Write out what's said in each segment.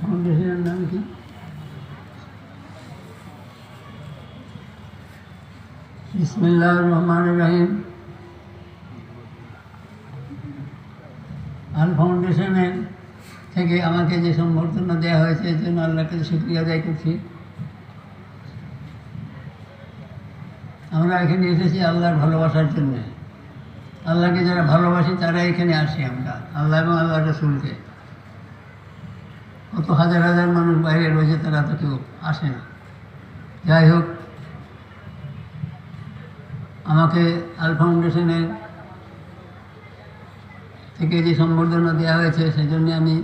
ফাউন্ডেশনের নাম কি বিসমিল্লাহ রহমান রাহিম আমাকে যে সম্বর্ধনা দেওয়া হয়েছে, এর জন্য আল্লাহকে শুক্রিয়া আদায় করছি। আমরা এখানে এসেছি আল্লাহর ভালোবাসার জন্য। আল্লাহকে যারা ভালোবাসি তারা এখানে আসি আমরা, আল্লাহ এবং আল্লাহ রসুলকে। কত হাজার হাজার মানুষ বাইরে রয়েছে, তারা তো কেউ আসে না। যাই হোক, আমাকে আল ফাউন্ডেশনের থেকে যে সম্বর্ধনা দেওয়া হয়েছে সেই জন্য আমি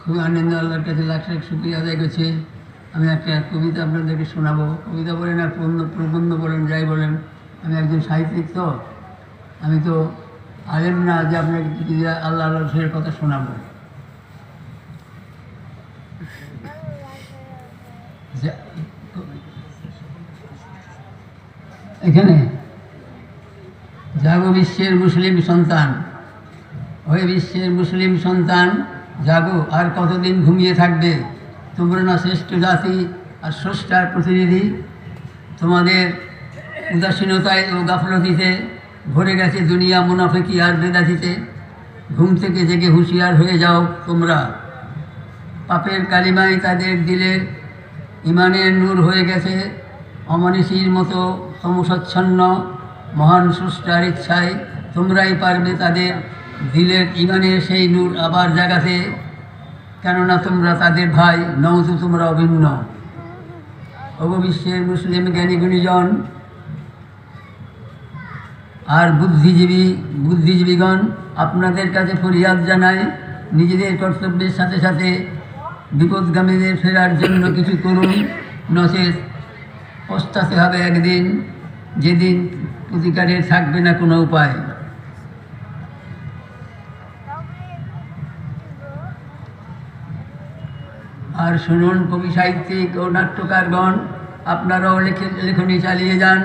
খুবই আনন্দ, আল্লাহর কাছে লাখ লাখ শুক্রিয়া আদায় করছি। আমি একটা কবিতা আপনাদেরকে শোনাবো। কবিতা বলেন আর প্রবন্ধ প্রবন্ধ বলেন, যাই বলেন। আমি একজন সাহিত্যিক তো। আমি তো আলেম না যে আপনাকে আল্লাহ আল্লাহ কথা শোনাবো। এখানে, জাগো বিশ্বের মুসলিম সন্তান। ওই বিশ্বের মুসলিম সন্তান, জাগো, আর কতদিন ঘুমিয়ে থাকবে? তোমরা না শ্রেষ্ঠ জাতি আর স্রষ্টার প্রতিনিধি। তোমাদের উদাসীনতায় ও গাফলতিতে ভরে গেছে দুনিয়া মুনাফেকি আর বেদাতিতে। ঘুম থেকে জেগে হুঁশিয়ার হয়ে যাও তোমরা। পাপের কালিমায় তাদের দিলের ইমানের নূর হয়ে গেছে। অমনীষীর মতো সমসচ্ছন্ন মহান স্রষ্টার ইচ্ছায় তোমরাই পারবে তাদের দিলের ইমানের সেই নূর আবার জাগাতে। কেননা তোমরা তাদের ভাই নও তো তোমরা অভিন্ন। অববিশ্বের মুসলিম জ্ঞানী গুণীজন আর বুদ্ধিজীবী, বুদ্ধিজীবীগণ আপনাদের কাছে ফরিয়াদ জানায়, নিজেদের কর্তব্যের সাথে সাথে বিপদগামীদের ফেরার জন্য কিছু করুন। নচেত পস্তাতে হবে একদিন, যেদিন প্রতিকারের থাকবে না কোনো উপায়। আর শুনুন কবি সাহিত্যিক ও নাট্যকারগণ, আপনারাও লেখে, লেখনী চালিয়ে যান।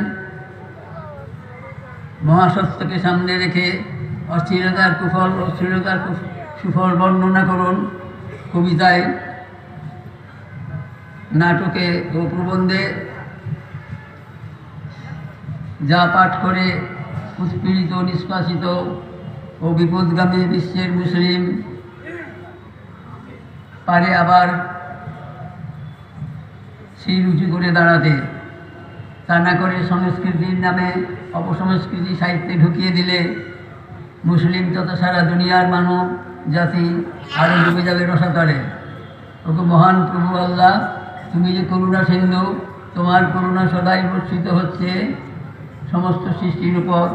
মহাসত্যকে সামনে রেখে অস্থিরতার কুফল, অস্থিরতার সুফল বর্ণনা করুন কবিতায়। নাটকে ও প্রবন্ধে যা পাঠ করে উৎপীড়িত নিষ্কাশিত ও বিপদগামী বিশ্বের মুসলিম, পারে আবার শির উঁচু করে দাঁড়াতে। তা না করে সংস্কৃতির নামে অপসংস্কৃতি সাহিত্যে ঢুকিয়ে দিলে মুসলিম তথা সারা দুনিয়ার মানব জাতি আরও ডুবে যাবে রসাতলে। ওকে মহান প্রভু আল্লাহ, তুমি যে করুণা সিন্ধু, তোমার করুণা সদাই বর্ষিত হচ্ছে। সমস্ত সৃষ্টির উপর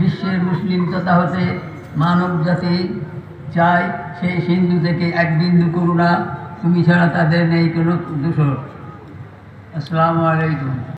বিশ্বের মুসলিম তথা হতে মানব জাতি চায় সেই সিন্ধু থেকে এক বিন্দু করুণা। তুমি ছাড়া তাদের নেই কোনো দূষণ। আসসালামু আলাইকুম।